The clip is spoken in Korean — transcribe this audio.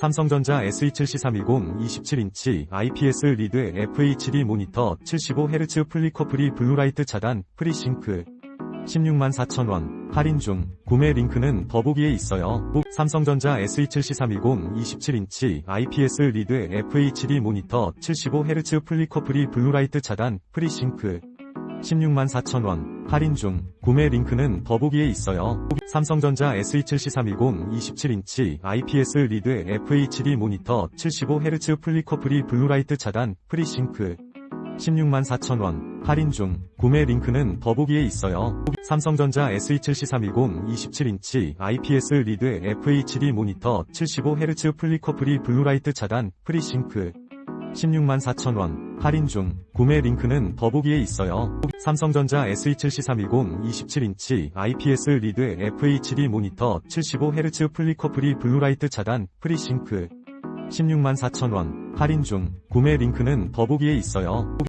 삼성전자 SE7430 27인치 IPS 리드 FHD 모니터 75Hz 플리커프리 블루라이트 차단 프리싱크. 164,000원 할인 중. 구매 링크는 더보기에 있어요. 꼭 삼성전자 SE7430 27인치 IPS 리드 FHD 모니터 75Hz 플리커프리 블루라이트 차단 프리싱크 164,000원 할인 중 구매 링크는 더보기에 있어요. 꼭 삼성전자 SE7430 27인치 IPS 리드 FHD 모니터 75Hz 플리커프리 블루라이트 차단 프리싱크 164,000원 할인 중 구매 링크는 더보기에 있어요. 꼭 삼성전자 SE7430 27인치 IPS 리드 FHD 모니터 75Hz 플리커프리 블루라이트 차단 프리싱크 164,000원 할인 중 구매 링크는 더보기에 있어요. 꼭 삼성전자 SE7430 27인치 IPS 리드 FHD 모니터 75Hz 플리커프리 블루라이트 차단 프리싱크 164,000원 할인 중 구매 링크는 더보기에 있어요. 꼭